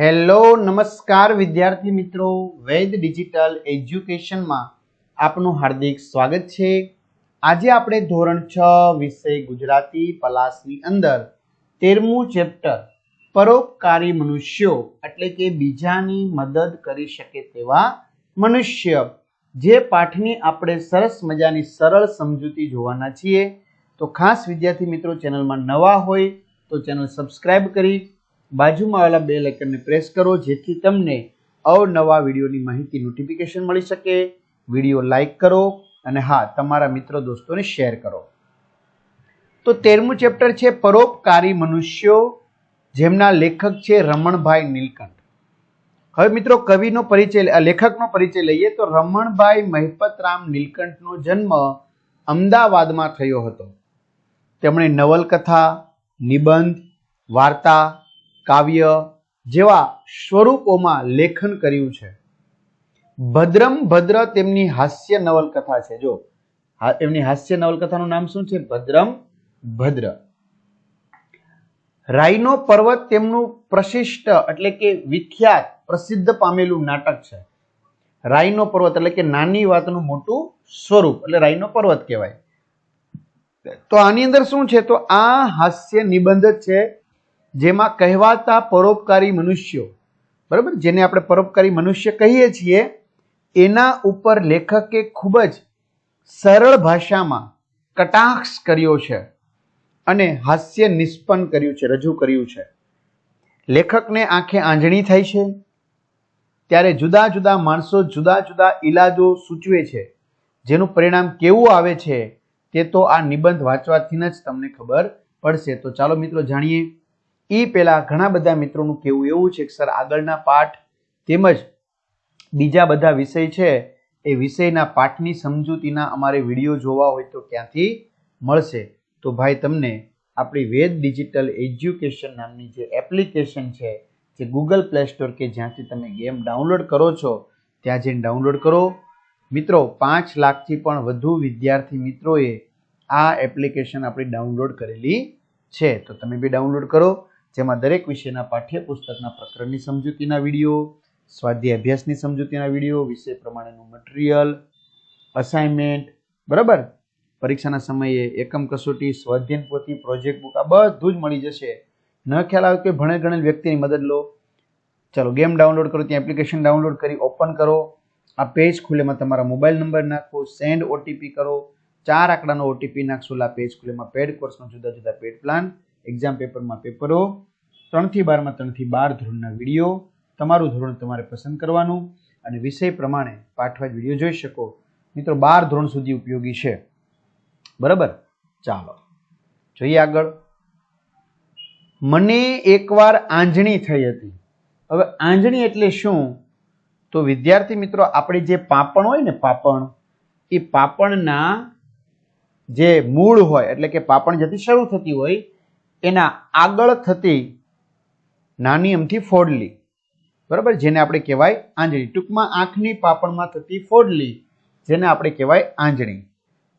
Hello, નમસ્કાર વિદ્યાર્થી મિત્રો. વૈદ ડિજિટલ એજ્યુકેશનમાં આપનું હાર્દિક સ્વાગત છે. આજે આપણે ધોરણ છ વિષય ગુજરાતી પલાસની અંદર તેરમું ચેપ્ટર, પરોપકારી મનુષ્યો એટલે કે બીજાની મદદ કરી શકે તેવા મનુષ્ય, જે પાઠની આપણે સરસ મજાની સરળ સમજૂતી જોવાના છીએ. તો ખાસ વિદ્યાર્થી મિત્રો, ચેનલમાં નવા હોય તો ચેનલ સબસ્ક્રાઈબ કરી બાજુમાં આવેલા બે આઇકનને પ્રેસ કરો, જેથી તમને અવનવા વિડીયોની માહિતી નોટિફિકેશન મળી શકે. વીડિયો લાઇક કરો અને હા, તમારા મિત્રો દોસ્તોને શેર કરો. તો તેરમું ચેપ્ટર છે, પરોપકારી મનુષ્યો, જેમના લેખક છે રમણભાઈ નીલકંઠ. હવે મિત્રો, કવિનો પરિચય લેખકનો પરિચય લઈએ તો રમણભાઈ મહિપતરામ નીલકંઠનો જન્મ અમદાવાદમાં થયો હતો. તેમણે નવલકથા, નિબંધ, વાર્તા કાવ્ય જેવા સ્વરૂપોમાં લેખન કર્યું છે. ભદ્રમ ભદ્ર તેમની હાસ્ય નવલકથા છે. જો એમની હાસ્ય નવલકથાનું નામ શું છે? ભદ્રમ ભદ્ર. રાઈનો પર્વત તેમનું પ્રશિષ્ટ એટલે કે વિખ્યાત, પ્રસિદ્ધ પામેલું નાટક છે. રાઈનો પર્વત એટલે કે નાની વાતનું મોટું સ્વરૂપ, એટલે રાઈનો પર્વત કહેવાય. તો આની અંદર શું છે? તો આ હાસ્ય નિબંધ છે જેમાં કહેવાતા પરોપકારી મનુષ્યો. બરાબર? જેને આપણે પરોપકારી મનુષ્ય કહીએ છીએ, એના ઉપર લેખકે ખૂબ જ સરળ ભાષામાં કટાક્ષ કર્યો છે અને હાસ્ય નિષ્પન્ન કર્યું છે, રજૂ કર્યું છે. લેખકને આંખે આંજણી થાય છે, ત્યારે જુદા જુદા માણસો જુદા જુદા ઈલાજો સૂચવે છે. જેનું પરિણામ કેવું આવે છે, તે તો આ નિબંધ વાંચવાથી જ તમને ખબર પડશે. તો ચાલો મિત્રો જાણીએ. એ પહેલા ઘણા બધા મિત્રોનું કહેવું એવું છે કે સર આગળના પાઠ તેમજ બીજા બધા વિષય છે, એ વિષયના પાઠની સમજૂતીના અમારે વીડિયો જોવા હોય તો ક્યાંથી મળશે. તો ભાઈ તમને આપણી વેદ ડિજિટલ એજ્યુકેશન નામની જે એપ્લિકેશન છે, જે ગૂગલ પ્લે સ્ટોર કે જ્યાંથી તમે ગેમ ડાઉનલોડ કરો છો, ત્યાં જઈને ડાઉનલોડ કરો. મિત્રો, પાંચ લાખથી પણ વધુ વિદ્યાર્થી મિત્રોએ આ એપ્લિકેશન આપણી ડાઉનલોડ કરેલી છે. તો તમે બી ડાઉનલોડ કરો. જેમાં દરેક વિષયના પાઠ્યપુસ્તકના પ્રકરણની સમજૂતીના વીડિયો, સ્વાધ્યાય અભ્યાસની સમજૂતીના વીડિયો, વિષય પ્રમાણેનું મટીરિયલ અસાઇનમેન્ટ બરાબર? પરીક્ષાના સમયે એકમ કસોટી સ્વાધ્યન પોથી પ્રોજેક્ટ બુક આ બધું જ મળી જશે. ન ખ્યાલ આવે કે ભણે ગણેલ વ્યક્તિની મદદ લો. ચાલો ગેમ ડાઉનલોડ કરો, ત્યાં એપ્લિકેશન ડાઉનલોડ કરી ઓપન કરો. આ પેજ ખુલેમાં તમારા મોબાઈલ નંબર નાખો સેન્ડ ઓટીપી કરો. ચાર આંકડાનો ઓટીપી નાખશો, એટલે આ પેજ ખુલેમાં પેડ કોર્સનો જુદા જુદા પેડ પ્લાન એક્ઝામ પેપરમાં પેપરો ત્રણથી બારમાં ત્રણથી બાર ધોરણના વીડિયો. તમારું ધોરણ તમારે પસંદ કરવાનું અને વિષય પ્રમાણે પાઠવાજ વીડિયો જોઈ શકો. મિત્રો, બાર ધોરણ સુધી ઉપયોગી છે. બરાબર? ચાલો. જોઈએ આગળ. મને એકવાર આંજણી થઈ હતી. હવે આંજણી એટલે શું? તો વિદ્યાર્થી મિત્રો, આપણે જે પાપણ હોય ને પાપણ, એ પાપણના જે મૂળ હોય, એટલે કે પાપણ જેથી શરૂ થતી હોય એના આગળ થતી નાની અમથી ફોડલી. બરાબર? જેને આપણે કહેવાય આંજણી ટૂંકમાં આંખની પાપણમાં થતી ફોડલી, જેને આપણે કહેવાય આંજણી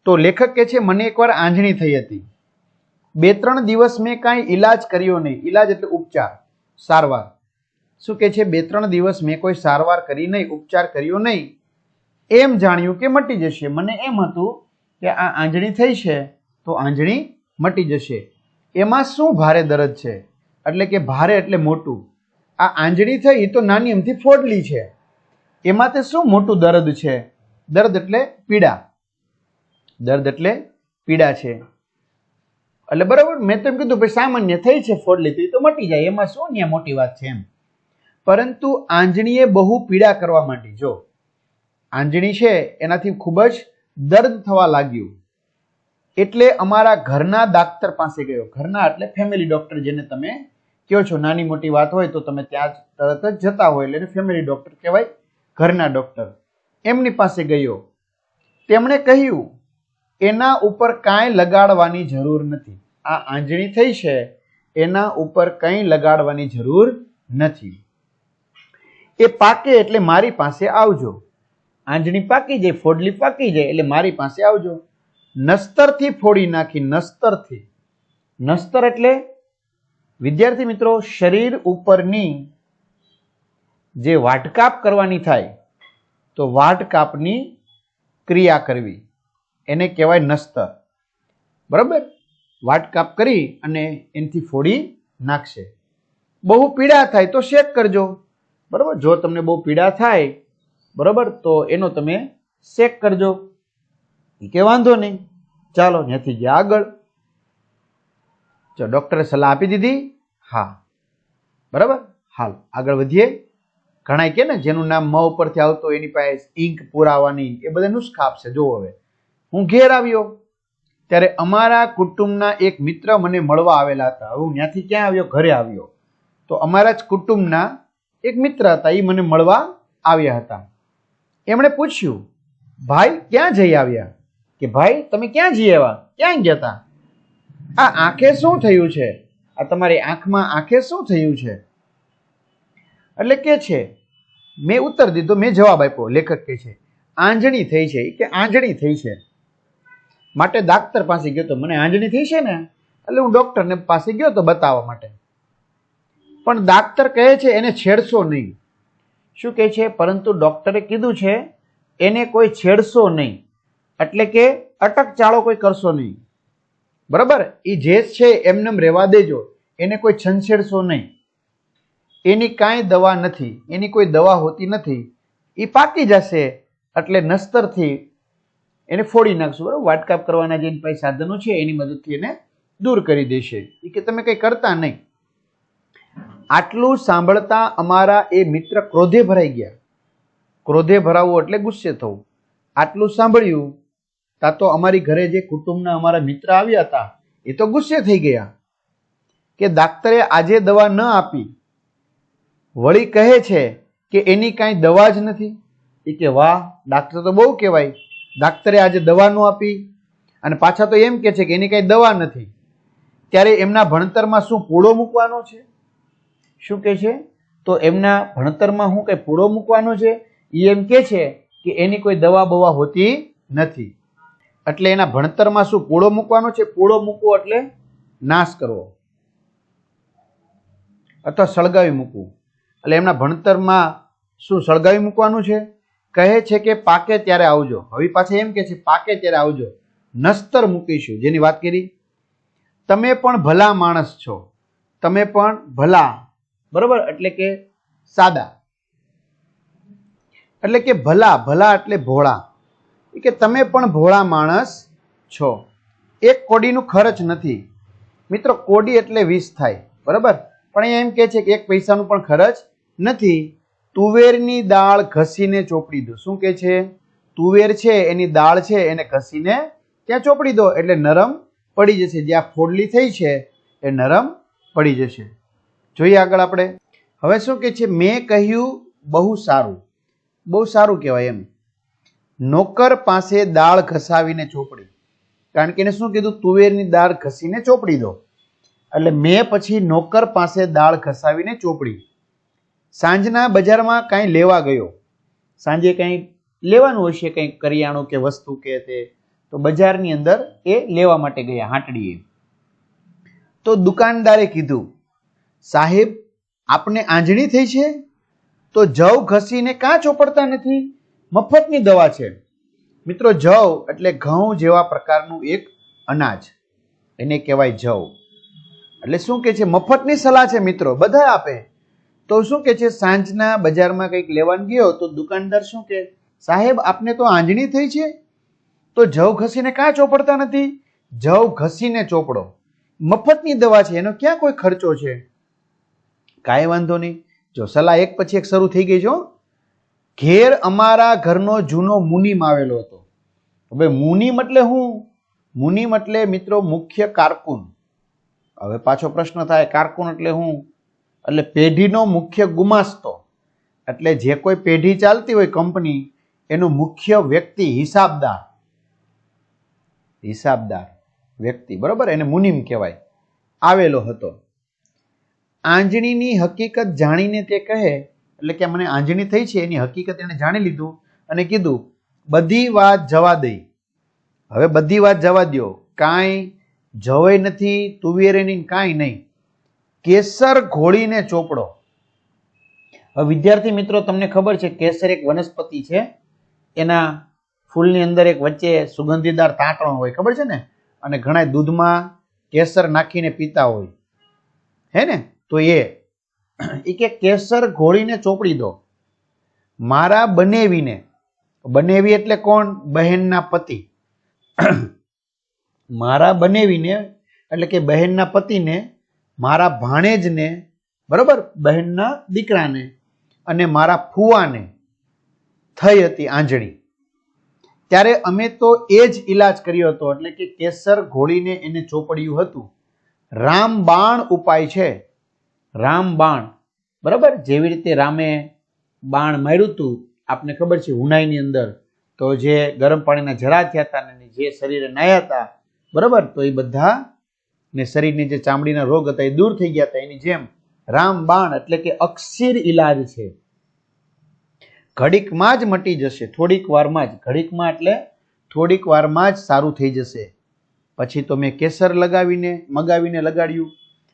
તો લેખક કહે છે, મને એકવાર આંજણી થઈ હતી. બે ત્રણ દિવસ મેં કાંઈ ઈલાજ કર્યો નહીં. ઈલાજ એટલે ઉપચાર. સારવાર. શું કે છે? બે ત્રણ દિવસ મેં કોઈ સારવાર કરી નહીં, ઉપચાર કર્યો નહીં. એમ જાણ્યું કે મટી જશે. મને એમ હતું કે આ આંજણી થઈ છે, તો આંજણી મટી જશે. એમાં શું ભારે દર્દ છે? એટલે કે ભારે એટલે મોટું. આ આંજણી થઈ તો નાની એમથી ફોડલી છે. એમાં તે શું મોટું દર્દ છે? દર્દ એટલે પીડા. દર્દ એટલે પીડા છે. એટલે બરાબર, મેં તો એમ કીધું ભાઈ સામાન્ય થઈ છે ફોડલી તો એ તો મટી જાય. એમાં શું ત્યાં મોટી વાત છે એમ. પરંતુ આંજણીએ બહુ પીડા કરવા માંડી. જો આંજણી છે એનાથી ખૂબ જ દર્દ થવા લાગ્યું. એટલે અમારા ઘરના દાક્તર પાસે ગયો. ઘરના એટલે ફેમિલી ડોક્ટર જેને તમે કહો છો. નાની મોટી વાત હોય તો તમે ત્યાં તરત જ જતા હોય. એટલે ફેમિલી ડોક્ટર કહેવાય, ઘરના ડોક્ટર એમની પાસે ગયો. તેમણે કહ્યું, એના ઉપર કાંઈ લગાડવાની જરૂર નથી. આ આંજણી થઈ છે. એના ઉપર કંઈ લગાડવાની જરૂર નથી. એ પાકે એટલે મારી પાસે આવજો. આંજણી પાકી જાય, ફોડલી પાકી જાય એટલે મારી પાસે આવજો. નસ્તરથી ફોડી નાખી, નસ્તરથી. નસ્તર એટલે, વિદ્યાર્થી મિત્રો, શરીર ઉપરની જે વાટકાપ કરવાની થાય, તો વાટકાપની ક્રિયા કરવી. એને કહેવાય નસ્તર. બરાબર? વાટકાપ કરી અને એનાથી ફોડી નાખશે. બહુ પીડા થાય તો શેક કરજો. બરાબર? જો તમને બહુ પીડા થાય, બરાબર? તો એનો તમે શેક કરજો. ઈ કે વાંધો નહીં. ચાલો ત્યાંથી ગયા આગળ. જો ડૉક્ટરે સલાહ આપી દીધી, હા. બરાબર? હાલ, આગળ વધીએ. ઘણા કે ને, જેનું નામ મ ઉપરથી આવતો એની પાસે ઇંક પુરાવાની એ બધા નુસ્ખા આપશે જો હવે. હું ઘેર આવ્યો. ત્યારે અમારા કુટુંબના એક મિત્ર મને મળવા આવેલા હતા. હું ત્યાંથી ક્યાં આવ્યો? ઘરે આવ્યો. તો અમારા જ કુટુંબના એક મિત્ર હતા એ મને મળવા આવ્યા હતા. એમણે પૂછ્યું, ભાઈ, ક્યાં જઈ આવ્યા? કે ભાઈ, તમે ક્યાં જઈ આવ્યા? ક્યાં ગયા હતા આ આંખે શું થયું છે? આ તમારી આંખમાં આંખે શું થયું છે? એટલે કે છે, મેં ઉત્તર દીધો, મેં જવાબ આપ્યો. લેખક કે છે, આંજણી થઈ છે. કે, આંજણી થઈ છે. માટે ડાક્ટર પાસે ગયો તો મને આંજણી થઈ છે ને? એટલે હું ડોક્ટરને પાસે ગયો તો બતાવવા માટે. પણ ડાક્ટર કહે છે, એને છેડશો નહીં. શું કહે છે? પરંતુ ડોક્ટરે કીધું છે, એને કોઈ છેડશો નહીં. એટલે કે અટક ચાળો કોઈ કરશો નહીં. બરાબર? એ જે છે, એમને રહેવા દેજો. એને કોઈ છંછેડશો નહીં. એની કાંઈ દવા નથી. એની કોઈ દવા હોતી નથી. એ પાકી જશે. એટલે નસ્તરથી એને ફોડી નાખશું. બરાબર? વાટકાપ કરવાના જે એની પાસે સાધનો છે, એની મદદથી એને દૂર કરી દેશે. એ કે તમે કંઈ કરતા નહીં. આટલું સાંભળતા અમારા એ મિત્ર ક્રોધે ભરાઈ ગયા. ક્રોધે ભરાવવું એટલે ગુસ્સે થવું. આટલું સાંભળ્યું તા તો અમારી ઘરે જે કુટુંબના અમારા મિત્ર આવ્યા હતા, એ તો ગુસ્સે થઈ ગયા કે ડાક્ટરે આજે દવા ન આપી. વળી કહે છે કે એની કાંઈ દવા જ નથી. એ કે, વાહ, ડાક્ટર તો બહુ કહેવાય. ડાક્ટરે આજે દવા ન આપી. અને પાછા તો એમ કે છે કે એની કાંઈ દવા નથી. ત્યારે એમના ભણતરમાં શું પૂળો મૂકવાનો છે? શું કે છે? તો એમના ભણતરમાં શું કંઈ પૂળો મૂકવાનો છે? એ એમ કે છે કે એની કોઈ દવા બવા હોતી નથી. એટલે એના ભણતરમાં શું? પૂળો મૂકવાનો છે? પૂળો મૂકવો એટલે નાશ કરવો. અથવા સળગાવી મૂકવું. એટલે એમના ભણતરમાં શું સળગાવી મૂકવાનું છે? કહે છે કે પાકે ત્યારે આવજો. હવે પાછા એમ કે છે, પાકે ત્યારે આવજો. નસ્તર મૂકીશું. જેની વાત કરી? તમે પણ ભલા માણસ છો. તમે પણ ભલા. બરોબર? એટલે કે સાદા. એટલે કે ભલા ભલા એટલે ભોળા. કે તમે પણ ભોળા માણસ છો. એક કોડીનું ખર્ચ નથી. મિત્રો, કોડી એટલે વીસ થાય, બરાબર? પણ અહીંયા એમ કે છે કે એક પૈસાનું પણ ખર્ચ નથી. તુવેરની દાળ ઘસીને ચોપડી દો. શું કે છે? તુવેર છે, એની દાળ છે, એને ઘસીને ત્યાં ચોપડી દો. એટલે નરમ પડી જશે. જ્યાં ફોડલી થઈ છે, એ નરમ પડી જશે. જોઈએ આગળ આપણે. હવે શું કે છે? મેં કહ્યું બહુ સારું. બહુ સારું કહેવાય એમ. નોકર પાસે દાળ ઘસાવીને ચોપડી. કારણ કે એને શું કીધું? તુવેરની દાળ ઘસીને ચોપડી દો. એટલે મેં પછી નોકર પાસે દાળ ઘસાવીને ચોપડી. સાંજના બજારમાં કાંઈ લેવા ગયો. સાંજે કંઈ લેવાનું હશે કંઈક કરિયાણું કે વસ્તુ કે તે, તો બજારની અંદર એ લેવા માટે ગયા, હાંટડીએ. તો દુકાનદારે કીધું, સાહેબ, આપને આંજણી થઈ છે? તો જવ ઘસીને કાં ચોપડતા નથી? મફતની દવા છે. મિત્રો, જવ એટલે ઘઉં જેવા પ્રકારનું એક અનાજ. એને કહેવાય જવ. એટલે શું કે છે? મફતની સલાહ છે મિત્રો બધા આપે. તો શું કે છે? સાંજના બજારમાં કંઈક લેવાનું ગયો તો દુકાનદાર શું કે, સાહેબ, આપને તો આંજણી થઈ છે? તો જવ ઘસીને કાં ચોપડતા નથી. જવ ઘસીને ચોપડો. મફતની દવા છે, એનો ક્યાં કોઈ ખર્ચો છે? કાંઈ વાંધો નહીં. જો સલાહ એક પછી એક શરૂ થઈ ગઈ છો ઘેર અમારા ઘરનો જૂનો મુનિમ આવેલો હતો. હવે મુનિમ એટલે શું મુનિમ એટલે મિત્રો મુખ્ય કારકુન. હવે પાછો પ્રશ્ન થાય, કારકુન એટલે હું? એટલે પેઢીનો મુખ્ય ગુમાસ્તો. એટલે જે કોઈ પેઢી ચાલતી હોય કંપની, એનું મુખ્ય વ્યક્તિ હિસાબદાર. હિસાબદાર વ્યક્તિ, બરોબર? એને મુનિમ કહેવાય. આવેલો હતો. આંજણીની હકીકત જાણીને તે કહે એટલે કે મને આંજણી થઈ છે, એની હકીકત એને જાણી લીધું અને કીધું, બધી વાત જવા દઈ હવે બધી વાત જવા દો કાંઈ જવાય નથી, તુવેરેની કાંઈ નહીં. કેસર ઘોળીને ચોપડો. હવે વિદ્યાર્થી મિત્રો, તમને ખબર છે, કેસર એક વનસ્પતિ છે. એના ફૂલની અંદર એક વચ્ચે સુગંધીદાર તાંતણો હોય, ખબર છે ને? અને ઘણા દૂધમાં કેસર નાખીને પીતા હોય. હે ને? તો એ એ કે કેસર ઘોળીને ચોપડી દો. મારા બનેવીને, બનેવી એટલે કોણ? બહેનના પતિ. મારા બનેવીને, એટલે કે બહેનના પતિને, મારા ભાણેજને, બરોબર? બહેનના દીકરાને અને મારા ફુવાને થઈ હતી આંજળી. ત્યારે અમે તો એ જ ઈલાજ કર્યો હતો, એટલે કે કેસર ઘોળીને એને ચોપડ્યું હતું. રામબાણ ઉપાય છે. રામબાણ બરાબર? જેવી રીતે રામે બાણ માર્યું હતું, આપને ખબર છે, હુનાઈની અંદર. તો જે ગરમ પાણીના જરા થયા હતા ને જે શરીરે નાયા હતા, બરાબર? તો એ બધા ને શરીરની જે ચામડીના રોગ હતા, એ દૂર થઈ ગયા હતા. એની જેમ રામ બાણ એટલે કે અક્ષીર ઈલાજ છે. ઘડીકમાં જ મટી જશે. થોડીક વારમાં જ. ઘડીકમાં એટલે થોડીક વારમાં જ સારું થઈ જશે. પછી તો મેં કેસર લગાવીને, મગાવીને લગાડ્યું.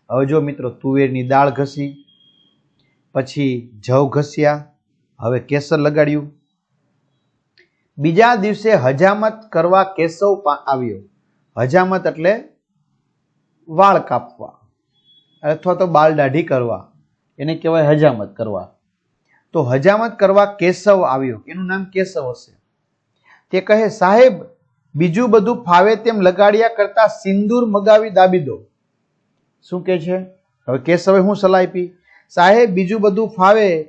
હવે જો મિત્રો તુવેરની દાળ ઘસી, પછી જવ ઘસ્યા, હવે કેસર લગાડ્યું. બીજા દિવસે હજામત કરવા કેશવ આવ્યો. હજામત એટલે વાળ કાપવા, અથવા તો બાલ દાઢી કરવા, એને કહેવાય હજામત કરવા. તો હજામત કરવા કેશવ આવ્યો. એનું નામ કેશવ હશે. તે કહે, સાહેબ, બીજું બધું ફાવે તેમ લગાડ્યા કરતા સિંદૂર મગાવી દાબી દો. શું કે છે? હવે કેશવે હું સલાહ આપી. સાહેબ, બીજું બધું ફાવે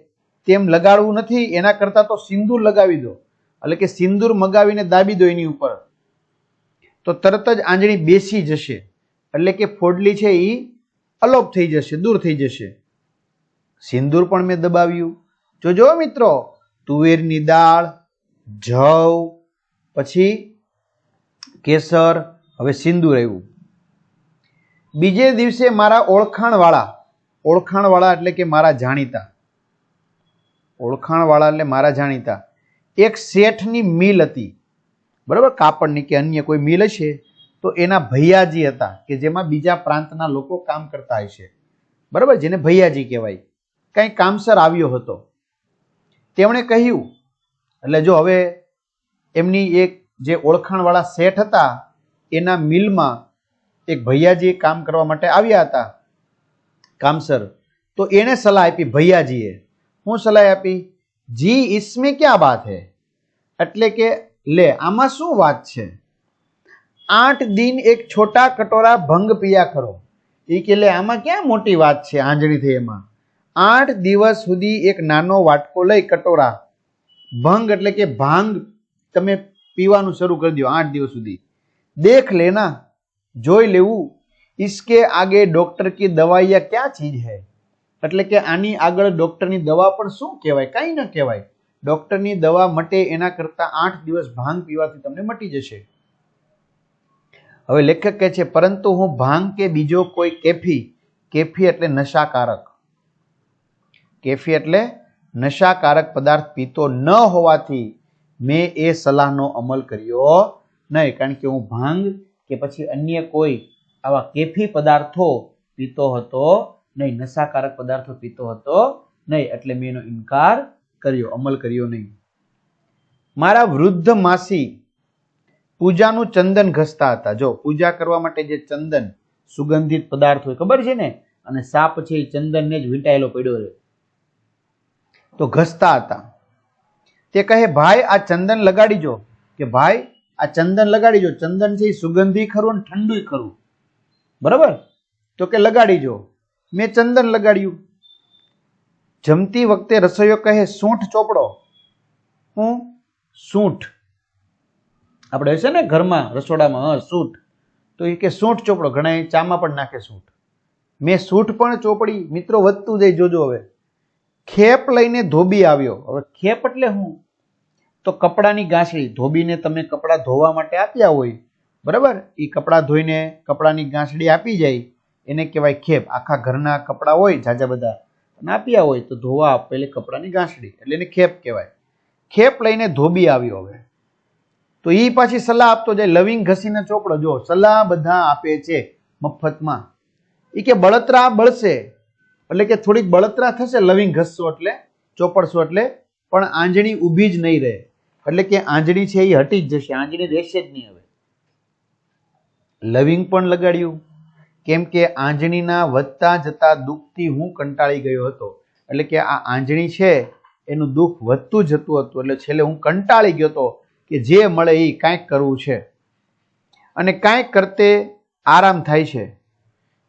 તેમ લગાડવું નથી, એના કરતા તો સિંદૂર લગાવી દો. એટલે કે સિંદૂર મગાવીને દાબી દો એની ઉપર. તો તરત જ આંજણી બેસી જશે. એટલે કે ફોડલી છે એ અલોપ થઈ જશે, દૂર થઈ જશે. સિંદૂર પણ મેં દબાવ્યું. જોજો મિત્રો, તુવેરની દાળ, જવ, પછી કેસર, હવે સિંદૂર આવ્યું. બીજે દિવસે મારા ઓળખાણવાળા ઓળખાણવાળા એટલે કે મારા જાણીતા, ઓળખાણવાળા એટલે મારા જાણીતા, એક શેઠની મિલ હતી. બરાબર? કાપડની કે અન્ય કોઈ મિલ હશે? તો એના ભૈયાજી હતા, કે જેમાં બીજા પ્રાંતના લોકો કામ કરતા હશે બરાબર? જેને ભૈયાજી કહેવાય. કંઈ કામસર આવ્યો હતો. તેમણે કહ્યું, એટલે જો હવે એમની એક જે ઓળખાણવાળા શેઠ હતા, એના મિલમાં એક ભૈયાજી કામ કરવા માટે આવ્યા હતા. કામસર તો એણે સલાહ આપી ભૈયાજીએ. હું સલાહ આપી, જી ઇસમે ક્યાં વાત હે? એટલે કે, લે, આમાં શું વાત છે? આઠ દિન એક છોટા કટોરા ભંગ પિયા કરો. એ કે, લે, આમાં ક્યાં મોટી વાત છે આંજણી થઈ એમાં? આઠ દિવસ સુધી એક નાનો વાટકો લઈ કટોરા. ભંગ એટલે કે ભાંગ તમે પીવાનું શરૂ કરી દો આઠ દિવસ સુધી. દેખ લેના. જોઈ લેવું. ઇસકે આગે ડોક્ટર કી દવાઈયા ક્યાં ચીજ હૈ? એટલે કે આની આગળ ડોક્ટરની દવા પણ શું કહેવાય? કાંઈ ન કહેવાય. ડોક્ટરની દવા મટે એના કરતાં આઠ દિવસ ભાંગ પીવાથી તમને મટી જશે. હવે લેખક કહે છે, પરંતુ હું ભાંગ કે બીજો કોઈ કેફી કેફી એટલે નશાકારક. કેફી એટલે નશાકારક પદાર્થ પીતો ન હોવાથી મેં એ સલાહનો અમલ કર્યો નહીં. કારણ કે હું ભાંગ કે પછી અન્ય કોઈ આવા કેફી પદાર્થો પીતો હતો નહીં, નશાકારક પદાર્થો પીતો હતો નહીં, એટલે મેં એનો ઇનકાર કર્યો, અમલ કર્યો નહીં. મારા વૃદ્ધ માસી પૂજાનું ચંદન ઘસતા હતા. જો, પૂજા કરવા માટે જે ચંદન સુગંધિત પદાર્થ હોય, ખબર છે ને? અને સાપ છે એ ચંદનને જ વીંટાયેલો પડ્યો રહે તો ઘસતા હતા. તે કહે, ભાઈ, આ ચંદન લગાડીજો કે, ભાઈ આ ચંદન લગાડીજો ચંદન છે સુગંધી ખરું અને ઠંડુ ખરું. બરાબર? તો કે લગાડીજો મેં ચંદન લગાડ્યું. જમતી વખતે રસોઈયો કહે, સૂંઠ ચોપડો. હું? સૂંઠ. આપણે હશે ને ઘરમાં રસોડામાં, હા, સૂંઠ. તો એ કે, સૂંઠ ચોપડો. ઘણા ચામાં પણ નાખે સૂંઠ. મેં સૂંઠ પણ ચોપડી, મિત્રો વધતું જાય, જોજો હવે. ખેપ લઈને ધોબી આવ્યો. હવે ખેપ એટલે હું? તો કપડાની ગાંસડી ધોબીને તમે કપડાં ધોવા માટે આપ્યા હોય, બરાબર? એ કપડાં ધોઈને કપડાની ગાંસડી આપી જાય, એને કહેવાય ખેપ. આખા ઘરના કપડાં હોય જાજા બધા આપ્યા હોય, તો ધોવા આપેલી કપડાની ગાંસડી એટલે એને ખેપ કહેવાય. ખેપ લઈને ધોબી આવ્યો હવે. તો એ પાછી સલાહ આપતો જાય, લવિંગ ઘસીને ચોપડો, જો સલાહ બધા આપે છે મફતમાં. એ કે બળતરા બળશે, એટલે કે થોડીક બળતરા થશે, લવિંગ ઘસશો એટલે, ચોપડશો એટલે, પણ આંજણી ઊભી જ નહીં રહે. એટલે કે આંજણી છે એ હટી જ જશે આંજણી રહેશે જ નહીં હવે. લવિંગ પણ લગાડ્યું. કેમ કે આંજણીના વધતા જતા દુઃખથી હું કંટાળી ગયો હતો. એટલે કે આ આંજણી છે, એનું દુઃખ વધતું જતું હતું. એટલે છેલ્લે હું કંટાળી ગયો હતો કે જે મળે એ કાંઈક કરવું છે. અને કાંઈક કરતે આરામ થાય છે.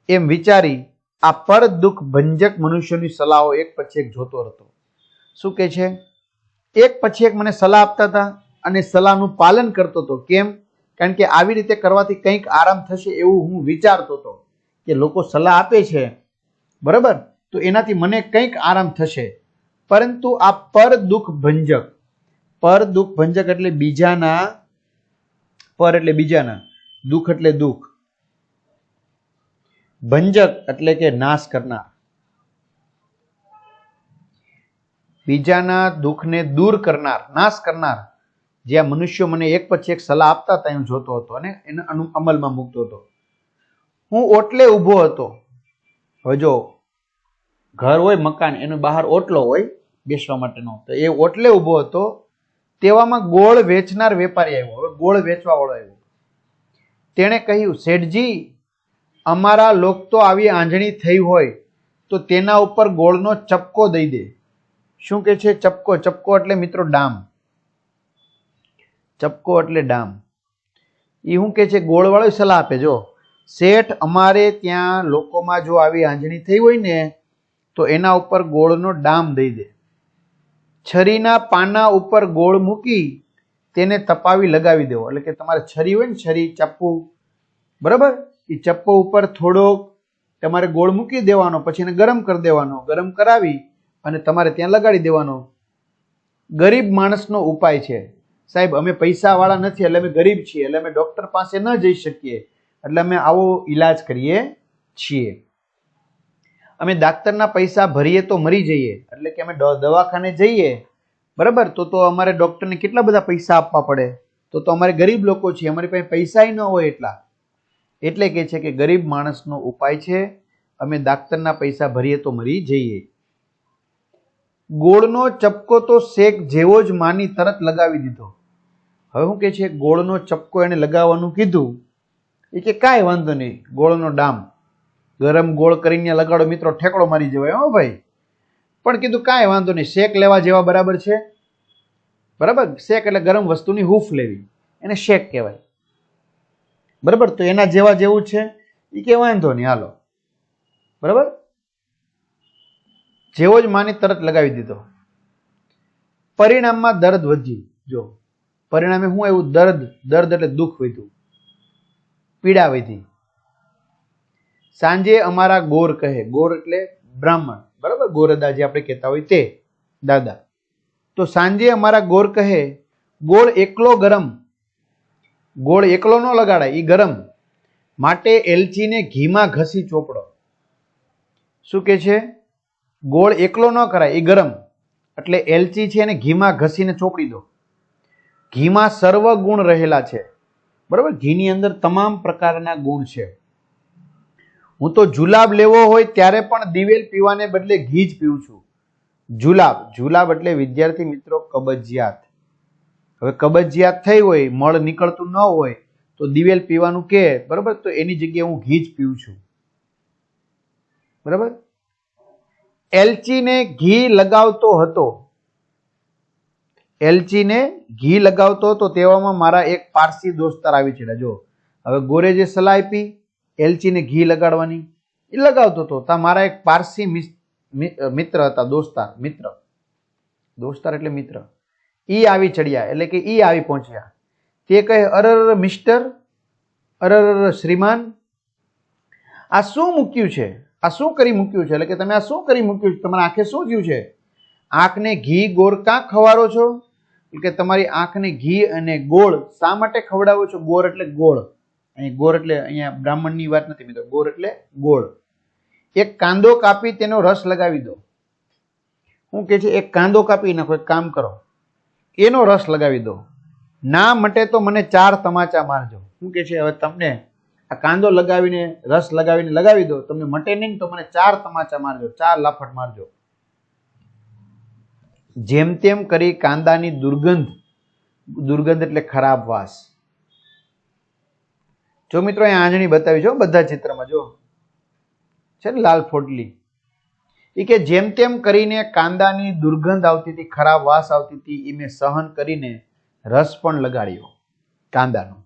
એમ વિચારી આ પર દુઃખ ભંજક મનુષ્યની સલાહો એક પછી એક જોતો હતો શું કે છે? એક પછી એક મને સલાહ આપતા હતા અને સલાહનું પાલન કરતો હતો. કેમ? કારણ કે આવી રીતે કરવાથી કંઈક આરામ થશે એવું હું વિચારતો હતો કે લોકો સલાહ આપે છે. બરાબર? તો એનાથી મને કંઈક આરામ થશે. પરંતુ આ પર દુઃખ ભંજક. પર દુઃખ ભંજક એટલે બીજાના, પર એટલે બીજાના. દુઃખ એટલે દુઃખ. ભંજક એટલે કે નાશ કરનાર. બીજાના દુઃખને દૂર કરનાર, નાશ કરનાર, જે આ મનુષ્યો મને એક પછી એક સલાહ આપતા હતા હું જોતો હતો અને એને અમલમાં મૂકતો હતો. હું ઓટલે ઊભો હતો. હવે જો ઘર હોય, મકાન, એનો બહાર ઓટલો હોય, બેસવા માટેનો તો એ ઓટલે ઊભો હતો. તેવામાં ગોળ વેચનાર વેપારી આવ્યો. હવે ગોળ વેચવા વાળો આવ્યો. તેણે કહ્યું, શેઠજી, અમારા લોક તો આવી આંજણી થઈ હોય, તો તેના ઉપર ગોળનો ચપકો દઈ દે. શું કે છે? ચપકો. ચપકો એટલે મિત્રો ડામ. ચપકો એટલે ડામ. એ શું કે છે? ગોળવાળો સલાહ આપે. જો, શેઠ અમારે ત્યાં લોકોમાં જો આવી આંજણી થઈ હોય ને, તો એના ઉપર ગોળનો ડામ દઈ દે. છરીના પાના ઉપર ગોળ મૂકી તેને તપાવી લગાવી દેવો. એટલે કે તમારે છરી હોય ને, છરી, ચપ્પુ, બરાબર? એ ચપ્પો ઉપર થોડોક તમારે ગોળ મૂકી દેવાનો, પછી એને ગરમ કરી દેવાનો. ગરમ કરાવી અને તમારે ત્યાં લગાડી દેવાનો. ગરીબ માણસનો ઉપાય છે. સાહેબ, અમે પૈસાવાળા નથી, એટલે અમે ગરીબ છીએ, એટલે અમે ડૉક્ટર પાસે ન જઈ શકીએ, એટલે અમે આવો ઈલાજ કરીએ છીએ. અમે ડાક્ટરના પૈસા ભરીએ તો મરી જઈએ, એટલે કે અમે દવાખાને જઈએ. બરાબર? તો તો અમારે ડૉક્ટરને કેટલા બધા પૈસા આપવા પડે? તો તો અમારે ગરીબ લોકો છીએ, અમારી પાસે પૈસાય ન હોય એટલા. એટલે કે છે કે ગરીબ માણસનો ઉપાય છે, અમે ડાક્ટરના પૈસા ભરીએ તો મરી જઈએ. ગોળનો ચપકો તો શેક જેવો જ માની તરત લગાવી દીધો. હવે શું કે છે, ગોળનો ચપકો એને લગાવવાનું કીધું. એ કે કાંઈ વાંધો નહીં, ગોળનો ડામ. ગરમ ગોળ કરીને લગાડો, મિત્રો, ઠેકડો મારી જવાય, હો ભાઈ. પણ કીધું, કાંઈ વાંધો નહીં, શેક લેવા જેવા બરાબર છે. બરાબર? શેક એટલે ગરમ વસ્તુની હૂફ લેવી. એને શેક કહેવાય. બરાબર? તો એના જેવા જેવું છે. એ કે વાંધો નહીં, હાલો. બરાબર? જેવો જ માની તરત લગાવી દીધો. પરિણામમાં દર્દ વધ્યું. જો, પરિણામે હું એવું દર્દ દર્દ એટલે દુઃખ વધ્યું. પીડા વધી. સાંજે અમારા ગોર કહે, ગોર એટલે બ્રાહ્મણ. બરાબર? ગોરદા જે આપણે કહેતા હોય તે, દાદા. તો સાંજે અમારા ગોર કહે, ગોળ એકલો ગરમ. ગોળ એકલો ન લગાડાય એ ગરમ. માટે એલચીને ઘીમાં ઘસી ચોપડો. શું કે છે? ગોળ એકલો ન કરાય એ ગરમ. એટલે એલચી છે એને ઘીમાં ઘસીને ચોપડી દો. ઘીમાં સર્વ ગુણ રહેલા છે. બરાબર? ઘીની અંદર તમામ પ્રકારના ગુણ છે. હું તો જુલાબ લેવો હોય ત્યારે પણ દિવેલ પીવાને બદલે ઘી જ પીવું છું. જુલાબ. જુલાબ એટલે વિદ્યાર્થી મિત્રો કબજિયાત. હવે કબજિયાત થઈ હોય, મળ નીકળતું ન હોય, તો દિવેલ પીવાનું કે, બરાબર? તો એની જગ્યાએ હું ઘી જ પીઉં છું. બરાબર? એલચીને ઘી લગાવતો હતો. એલચીને ઘી લગાવતો હતો, તેવામાં મારા એક પારસી દોસ્તાર આવી ચડ્યા. જો, હવે ગોરે જે સલાહ આપી, એલચીને ઘી લગાડવાની, એ લગાવતો હતો. તા મારા એક પારસી મિત્ર હતા દોસ્તાર મિત્ર. દોસ્તાર એટલે મિત્ર. ઈ આવી ચડ્યા, એટલે કે ઈ આવી પહોંચ્યા. તે કહે, અરર મિસ્ટર અરર, શ્રીમાન, આ શું મૂક્યું છે? આ શું કરી મૂક્યું છે? એટલે કે તમે આ શું કરી મૂક્યું છે? તમારા આંખે શું થયું છે? આંખને ઘી, ગોળ કાં ખવારો છો? એટલે કે તમારી આંખને ઘી અને ગોળ શા માટે ખવડાવો છો? ગોળ એટલે ગોળ. અહીં ગોળ એટલે અહીંયા બ્રાહ્મણની વાત નથી મિત્રો. ગોળ એટલે ગોળ. એક કાંદો કાપી તેનો રસ લગાવી દો. હું કે છે, એક કાંદો કાપી નાખો, એક કામ કરો. એનો રસ લગાવી દો. ના મટે તો મને ચાર તમાચા મારજો. શું કે છે, હવે તમને આ કાંદો લગાવીને, રસ લગાવીને લગાવી દો, તમને મટે નહીં તો મને ચાર તમાચા મારજો, ચાર લાફટ મારજો. જેમ તેમ કરી કાંદાની દુર્ગંધ દુર્ગંધ એટલે ખરાબ વાસ. જો મિત્રો એ આંજણી બતાવી છો બધા ચિત્રમાં જો. છે ને લાલ ફોટલી એ કે જેમ તેમ કરીને કાંદાની દુર્ગંધ આવતી હતી, ખરાબ વાસ આવતી હતી એ મેં સહન કરીને રસ પણ લગાડ્યો કાંદાનો.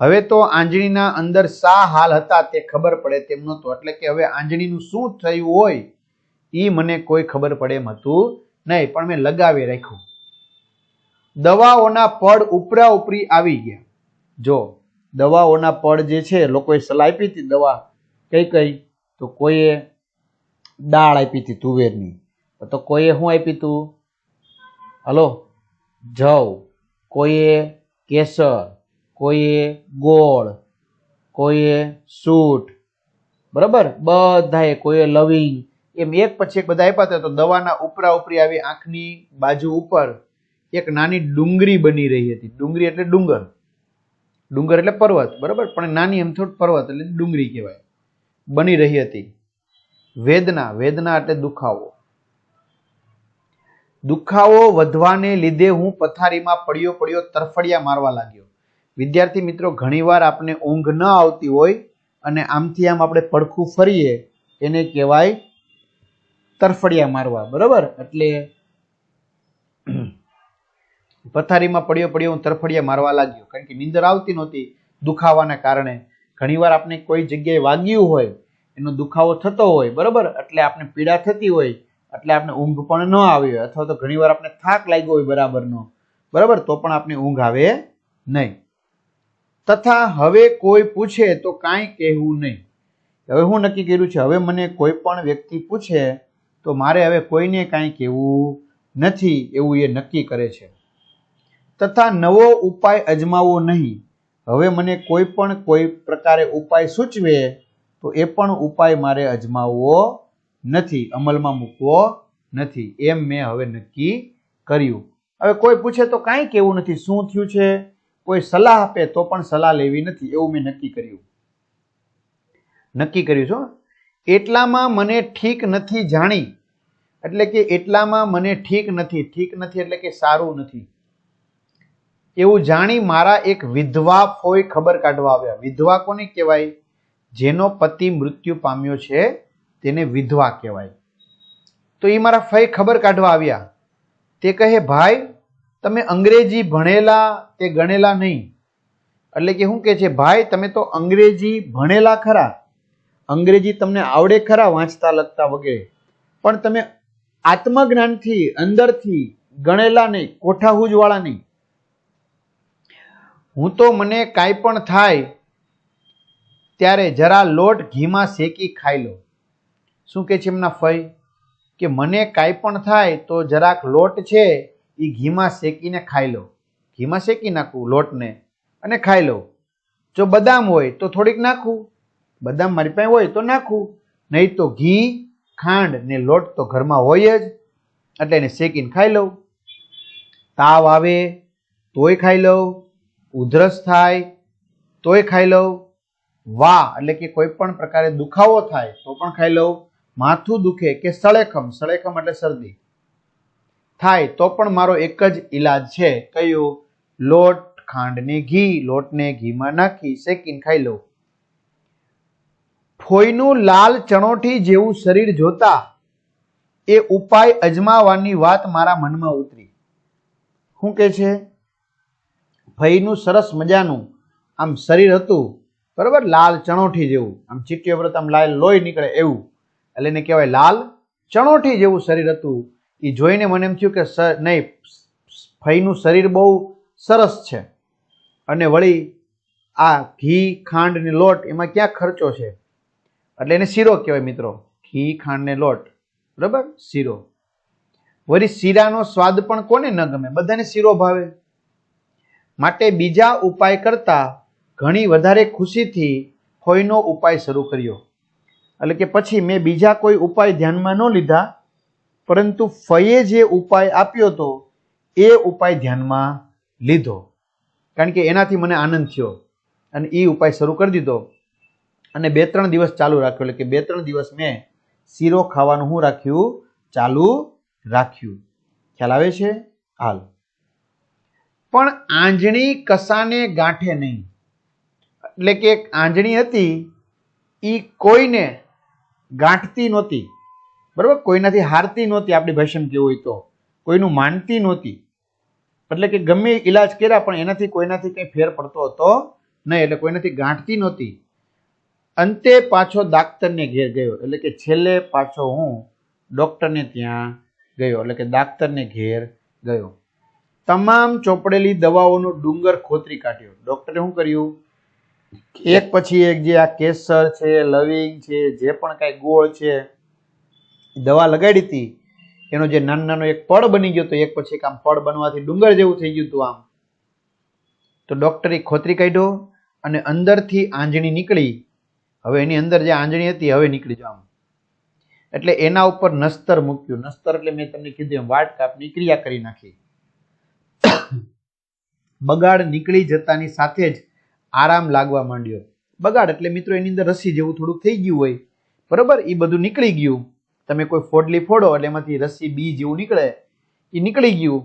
હવે તો આંજણીના અંદર શા હાલ હતા તે ખબર પડે તેમ નહોતું. એટલે કે હવે આંજણીનું શું થયું હોય એ મને કોઈ ખબર પડે એમ હતું નહીં, પણ મેં લગાવી રાખ્યું. દવાઓના પડ ઉપરા ઉપરી આવી ગયા. જો, દવાઓના પડ જે છે, લોકોએ સલાહ આપી હતી દવા કઈ કઈ, તો કોઈએ દાળ આપી હતી તુવેરની. તો કોઈએ શું આપી હતું હલો, જવ. કોઈએ કેસર કોઈએ ગોળ, કોઈએ સૂટ, બરાબર? બધાએ કોઈએ લવિંગ. એમ એક પછી એક બધા આપ્યા હતા, તો દવાના ઉપરા ઉપરી આવી આંખની બાજુ ઉપર એક નાની ડુંગરી બની રહી હતી. ડુંગરી એટલે ડુંગર. ડુંગર એટલે પર્વત, બરાબર? પણ નાની એમ થોડ પર્વત એટલે ડુંગળી કહેવાય. બની રહી હતી. વેદના વેદના એટલે દુખાવો. દુખાવો વધવાને લીધે હું પથારીમાં પડ્યો પડ્યો તરફડિયા મારવા લાગ્યો. વિદ્યાર્થી મિત્રો, ઘણીવાર આપણે ઊંઘ ન આવતી હોય અને આમથી આમ આપણે પડખું ફરીએ, એને કહેવાય તરફડિયા મારવા, બરાબર? એટલે પથારીમાં પડ્યો પડ્યો હું તરફડિયા મારવા લાગ્યો, કારણ કે નીંદર આવતી નહોતી દુખાવાના કારણે. ઘણીવાર આપણે કોઈ જગ્યાએ વાગ્યું હોય, એનો દુખાવો થતો હોય, બરાબર? એટલે આપણે પીડા થતી હોય, એટલે આપણે ઊંઘ પણ ન આવી હોય, અથવા તો ઘણીવાર આપણે થાક લાગ્યો હોય બરાબરનો, બરાબર? તો પણ આપણે ઊંઘ આવે નહીં. તથા હવે કોઈ પૂછે તો કાંઈ કહેવું નહીં. હવે હું નક્કી કર્યું છે, હવે મને કોઈ પણ વ્યક્તિ પૂછે તો મારે હવે કોઈને કાંઈ કહેવું નથી એવું એ નક્કી કરે છે. તથા નવો ઉપાય અજમાવવો નહીં. હવે મને કોઈ પણ કોઈ પ્રકારે ઉપાય સૂચવે તો એ પણ ઉપાય મારે અજમાવવો નથી, અમલમાં મૂકવો નથી. એમ મેં હવે નક્કી કર્યું. હવે કોઈ પૂછે તો કાંઈ કહેવું નથી. શું થયું છે? કોઈ સલાહ આપે તો પણ સલાહ લેવી નથી, એવું મેં નક્કી કર્યું. નક્કી કર્યું છો એટલામાં મને ઠીક નથી જાણી, એટલે કે એટલામાં મને ઠીક નથી ઠીક નથી એટલે કે સારું નથી. એવું જાણી મારા એક વિધવા ફોઈ ખબર કાઢવા આવ્યા. વિધવા કોને કહેવાય? જેનો પતિ મૃત્યુ પામ્યો છે, તેને વિધવા કહેવાય. તો એ મારા ફઈ ખબર કાઢવા આવ્યા. તે કહે, ભાઈ તમે અંગ્રેજી ભણેલા તે ગણેલા નહીં? એટલે કે શું કે છે, ભાઈ, તમે તો અંગ્રેજી ભણેલા ખરા. અંગ્રેજી તમને આવડે ખરા વાંચતા, લખતા વગેરે. પણ તમે આત્મજ્ઞાનથી, અંદરથી ગણેલા નહીં કોઠાહૂજ વાળા નહીં. હું તો મને કાંઈ પણ થાય ત્યારે જરા લોટ ઘીમાં શેકી ખાઈ લો શું કે છે એમના ફઈ? કે મને કાંઈ પણ થાય તો જરાક લોટ છે એ ઘીમાં શેકીને ખાઈ લો. ઘીમાં શેકી નાખું લોટને અને ખાઈ લો. જો બદામ હોય તો થોડીક નાખું. બદામ મારી પાસે હોય તો નાખું. નહીં તો ઘી, ખાંડ ને લોટ તો ઘરમાં હોય જ. એટલે એને શેકીને ખાઈ લઉં. તાવ આવે તોય ખાઈ લઉં. ઉધરસ થાય તોય ખાઈ લઉં. વા એટલે કે કોઈ પણ પ્રકારે દુખાવો થાય તો પણ ખાઈ લઉં. માથું દુખે કે સળેખમ સળેખમ એટલે શરદી. થાય તો પણ મારો એક જ ઈલાજ છે. કયો? લોટ ખાંડને ઘી, લોટને ઘીમાં નાખી શેકીને ખાઈ લઉં. ફોઈનું લાલ ચણોઠી જેવું શરીર જોતા એ ઉપાય અજમાવાની વાત મારા મનમાં ઉતરી. શું કે છે? ફઈનું સરસ મજાનું આમ શરીર હતું, બરાબર? લાલ ચણોઠી જેવું. આમ ચીટીઓ વ્રત, આમ લાલ લોહી નીકળે એવું. એટલે એને કહેવાય લાલ ચણોઠી જેવું શરીર હતું. એ જોઈને મને એમ થયું કે નહીં ફઈનું શરીર બહુ સરસ છે. અને વળી આ ઘી, ખાંડ ને લોટ એમાં ક્યાં ખર્ચો છે? એટલે એને શીરો કહેવાય મિત્રો. ઘી, ખાંડ ને લોટ. બરાબર? શીરો. વળી શીરાનો સ્વાદ પણ કોને ન ગમે? બધાને શીરો ભાવે. માટે બીજા ઉપાય કરતા ઘણી વધારે ખુશીથી ફોઈનો ઉપાય શરૂ કર્યો. એટલે કે પછી મેં બીજા કોઈ ઉપાય ધ્યાનમાં ન લીધા. પરંતુ ફઈએ જે ઉપાય આપ્યો હતો, એ ઉપાય ધ્યાનમાં લીધો. કારણ કે એનાથી મને આનંદ થયો અને એ ઉપાય શરૂ કરી દીધો. અને બે ત્રણ દિવસ ચાલુ રાખ્યો, એટલે કે બે ત્રણ દિવસ મેં શીરો ખાવાનું હું રાખ્યું, ચાલુ રાખ્યું. ખ્યાલ આવે છે? હાલ. પણ આંજણી કસાને ગાંઠે નહીં. એટલે કે એક આંજણી હતી એ કોઈને ગાંઠતી નહોતી. બરાબર? કોઈનાથી હારતી નહોતી આપણી ભાષામાં કેવું હોય તો. કોઈનું માનતી નહોતી. એટલે કે ગમે ઈલાજ કર્યા, પણ એનાથી કોઈનાથી કંઈ ફેર પડતો હતો નહીં. એટલે કોઈનાથી ગાંઠતી નહોતી. અંતે પાછો દાક્તરને ઘેર ગયો. એટલે કે છેલ્લે પાછો હું ડૉક્ટરને ત્યાં ગયો. એટલે કે દાક્તરને ઘેર ગયો. તમામ ચોપડેલી દવાઓનો ડુંગર ખોતરી કાઢ્યો. ડૉક્ટરે શું કર્યું? એક પછી એક જે આ કેસર છે, લવિંગ છે, જે પણ કાંઈ ગોળ છે દવા લગાડી હતી, એનો જે નાનો નાનો એક પડ બની ગયો તો એક પછી એક આમ પડ બનવાથી ડુંગર જેવું થઈ ગયું હતું આમ. તો ડૉક્ટરે ખોતરી કાઢ્યો અને અંદરથી આંજણી નીકળી. હવે એની અંદર જે આંજણી હતી હવે નીકળી જો આમ. એટલે એના ઉપર નસ્તર મૂક્યું. નસ્તર એટલે મેં તમને કીધું એમ વાટ કાપની ક્રિયા કરી નાખી. બગાડ નીકળી જતાની સાથે જ આરામ લાગવા માંડ્યો. બગાડ એટલે મિત્રો એની અંદર રસી જેવું થોડુંક થઈ ગયું હોય. બરોબર? એ બધું નીકળી ગયું. તમે કોઈ ફોડલી ફોડો એટલે એમાંથી રસી, બી જેવું નીકળે, એ નીકળી ગયું.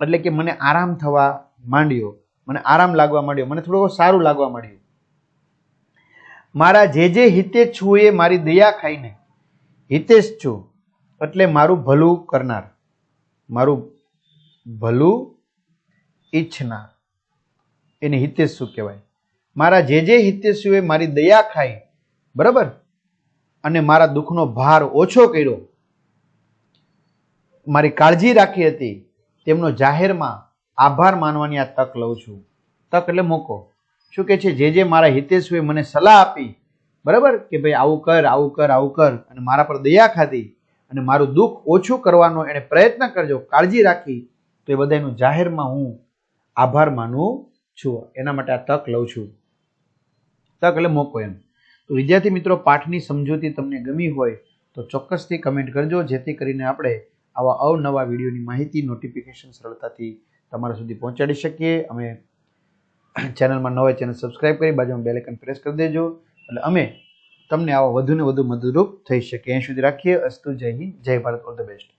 એટલે કે મને આરામ થવા માંડ્યો. મને આરામ લાગવા માંડ્યો. મને થોડું સારું લાગવા માંડ્યું. મારા જે જે હિતેશ છું એ મારી દયા ખાઈને હિતેશ છું. એટલે મારું ભલું કરનાર, મારું ભલું ઈચ્છનાર. એને હિતેશ શું કહેવાય? મારા જે જે હિતેશુએ મારી દયા ખાઈ. બરાબર? અને મારા દુઃખનો ભાર ઓછો કર્યો. મારી કાળજી રાખી હતી. તેમનો જાહેરમાં આભાર માનવાની આ તક લઉં છું. તક એટલે મોકો. શું કે છે? જે જે મારા હિતેશુએ મને સલાહ આપી, બરાબર? કે ભાઈ આવું કર આવું કર આવું કર. અને મારા પર દયા ખાધી. અને મારું દુઃખ ઓછું કરવાનો એણે પ્રયત્ન કરજો. કાળજી રાખી. તો એ બધાનું જાહેરમાં હું આભાર માનું છું. એના માટે આ તક લઉં છું. તક એટલે મોકો એમ. તો વિદ્યાર્થી મિત્રો, પાઠની સમજૂતી તમને ગમી હોય તો ચોક્કસથી કમેન્ટ કરજો. જેથી કરીને આપણે આવા અવનવા વિડીયોની માહિતી નોટિફિકેશન સરળતાથી તમારા સુધી પહોંચાડી શકીએ. અમે ચેનલમાં નવા ચેનલ સબસ્ક્રાઇબ કરી બાજુમાં બેલ પ્રેસ કરી દેજો. એટલે અમે તમને આવા વધુને વધુ મદદરૂપ થઈ શકીએ. અહીં સુધી રાખીએ. અસ્તુ જય હિન્દ. જય ભારત. All the best